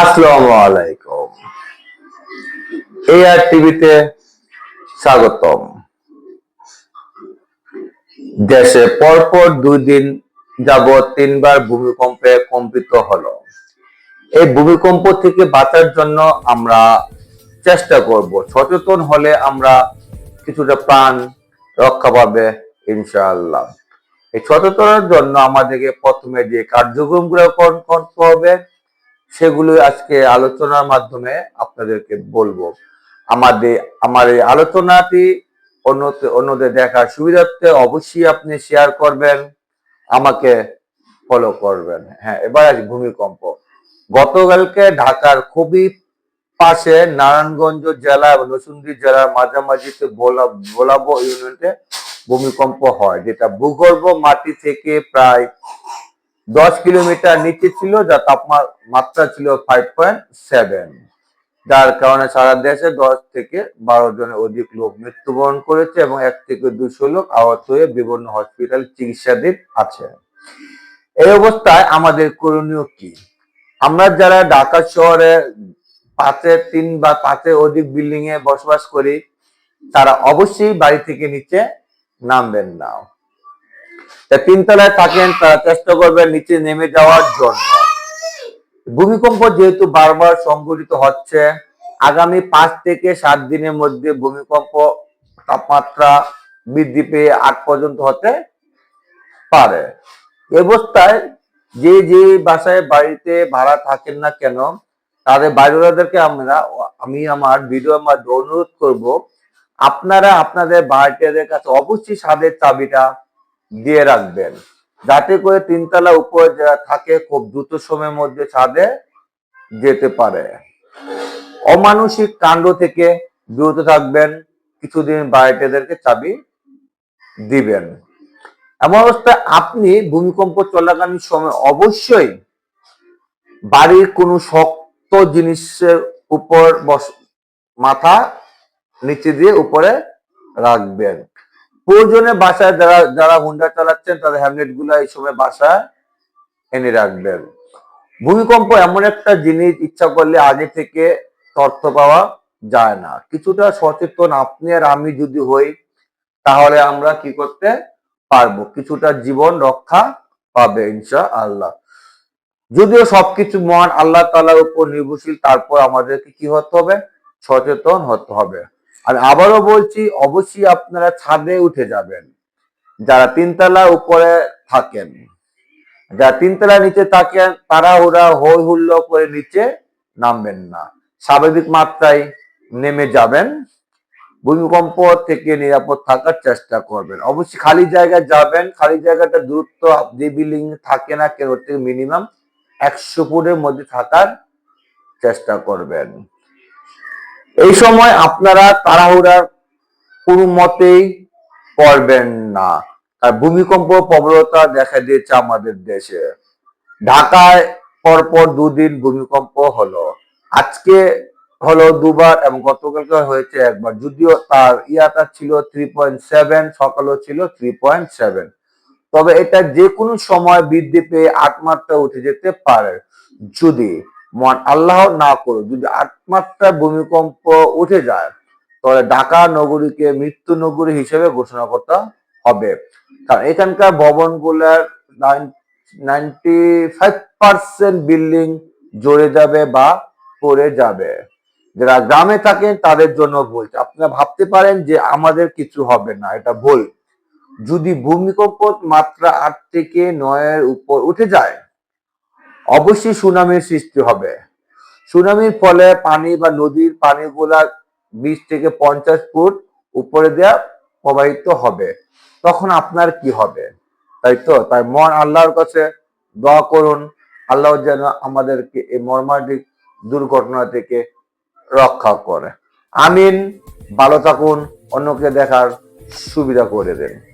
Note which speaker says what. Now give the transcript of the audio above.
Speaker 1: আসসালামু আলাইকুম। এআর টিভিতে স্বাগতম। দেশে পরপর দুই দিন যাবৎ তিনবার ভূমিকম্পে কম্পিত হলো। এই ভূমিকম্প থেকে বাঁচার জন্য আমরা চেষ্টা করব। সচেতন হলে আমরা কিছুটা প্রাণ রক্ষা পাবে, ইনশাআল্লাহ। এই সচেতনের জন্য আমাদেরকে প্রথমে যে কার্যক্রমগুলো করতে হবে সেগুলো আজকে আলোচনার মাধ্যমে আপনাদেরকে বলব। আমাদের, আমার এই আলোচনাটি অন্যতে, অন্যদের দেখার সুবিধার্থে অবশ্যই আপনি শেয়ার করবেন, আমাকে ফলো করবেন। হ্যাঁ এবার আজ ভূমিকম্প। গতকালকে ঢাকার খুবই পাশে নারায়ণগঞ্জ জেলা এবং নসুন্দি জেলার মাঝামাঝিতে ইউনিয়নে ভূমিকম্প হয়, যেটা ভূগর্ভ মাটি থেকে প্রায় দশ কিলোমিটার নিচে ছিল, যা তাপমাত্রা ছিল ফাইভ পয়েন্ট সেভেন যার কারণে সারা দেশে দশ থেকে বারো জনের অধিক লোক মৃত্যুবরণ করেছে এবং এক থেকে দুশো লোক আহত হয়ে বিভিন্ন হসপিটাল চিকিৎসাধীন আছে। এই অবস্থায় আমাদের করণীয় কি? আমরা যারা ঢাকা শহরে পাঁচে তিন বা পাঁচের অধিক বিল্ডিং এ বসবাস করি, তারা অবশ্যই বাড়ি থেকে নিচে নামবেন না। তিনতলায় থাকেন, তারা চেষ্টা করবেন নিচে নেমে যাওয়ার জন্য। ভূমিকম্প যেহেতু বারবার সংঘটিত হচ্ছে, আগামী পাঁচ থেকে সাত দিনের মধ্যে ভূমিকম্প তাপমাত্রা বৃদ্ধি পেয়ে আট পর্যন্ত হতে পারে। অবস্থায় যে যে বাসায় বাড়িতে ভাড়া থাকেন না কেন, তাদের বাড়িওয়ালাদেরকে আমরা, আমি আমার ভিডিও মাধ্যমে অনুরোধ করব, আপনারা আপনাদের বাড়িটিদের কাছে অবশ্যই স্বাদের চাবিটা দিয়ে রাখবেন। যাতে করে তিনতলা উপরে যারা থাকে খুব দ্রুত সময়ের মধ্যে ছাদে যেতে পারে। অমানসিক কাণ্ড থেকে বিরত থাকবেন, কিছুদিন বাড়িতেদেরকে চাবি দিবেন। এমন অবস্থায় আপনি ভূমিকম্প চলাকালীন সময় অবশ্যই বাড়ির কোনো শক্ত জিনিসের উপর মাথা নিচে দিয়ে উপরে রাখবেন। প্রয়োজনে বাসায় যারা যারা হুন্ডা চালাচ্ছেন, তাদের হ্যামলেটগুলো এই সময় বাসায় এনে রাখবেন। ভূমিকম্প এমন একটা জিনিস, ইচ্ছা করলে আগে থেকে তথ্য পাওয়া যায় না। কিছুটা সচেতন আপনি আর আমি যদি হই, তাহলে আমরা কি করতে পারব? কিছুটা জীবন রক্ষা পাবে ইনশা আল্লাহ যদিও সবকিছু মহান আল্লাহ তালার উপর নির্ভরশীল, তারপর আমাদেরকে কি হতে হবে? সচেতন হতে হবে। আর আবারও বলছি, অবশ্যই আপনারা ছাদে উঠে যাবেন। যারা তিনতলা উপরে থাকেন, যারা তিনতলা নিচে থাকেন তারা ওরা হই হুল্লো করে নিচে নামবেন না। স্বাভাবিক মাত্রায় নেমে যাবেন। ভূমিকম্প থেকে নিরাপদ থাকার চেষ্টা করবেন। অবশ্যই খালি জায়গায় যাবেন। খালি জায়গাটা দূরত্ব, যে বিল্ডিং থাকে না কেন থেকে মিনিমাম একশো ফুটের মধ্যে থাকার চেষ্টা করবেন। এই সময় আপনারা তাড়াহুড়া কোনো মতেই করবেন না। আর ভূমিকম্প প্রবলতা দেখা দিয়েছে আমাদের দেশে। ঢাকায় পরপর দুদিন ভূমিকম্প হলো। আজকে হলো দুবার এবং গতকালকে হয়েছে একবার। যদিও তার ইয়াটা ছিল থ্রি পয়েন্ট সেভেন সকালও ছিল থ্রি পয়েন্ট সেভেন তবে এটা যে কোনো সময় বৃদ্ধি পেয়ে আট উঠে যেতে পারে। যদি মহান আল্লাহ না করো যদি আট মাত্রা ভূমিকম্প উঠে যায়, তাহলে ঢাকা নগরীকে মৃত্যু নগরী হিসেবে ঘোষণা করতে হবে। কারণ এখানকার ভবনগুলোর নাইনটি ফাইভ পার্সেন্ট বিল্ডিং জড়ে যাবে বা পড়ে যাবে। যারা গ্রামে থাকেন, তাদের জন্য বলছে আপনারা ভাবতে পারেন যে আমাদের কিছু হবে না, এটা ভুল। যদি ভূমিকম্প মাত্রা আট থেকে নয়ের উপর উঠে যায় অবশ্যই সুনামির সৃষ্টি হবে। সুনামির ফলে পানি বা নদীর পানিগুলা বিশ থেকে পঞ্চাশ ফুট উপরে দেওয়া প্রবাহিত হবে। তখন আপনার কি হবে? তাই তো? তাই মন আল্লাহর কাছে দোয়া করুন। আল্লাহ যেন আমাদেরকে এই মর্মান্তিক দুর্ঘটনা থেকে রক্ষা করে। আমিন। ভালো থাকুন। অন্যকে দেখার সুবিধা করে দেন।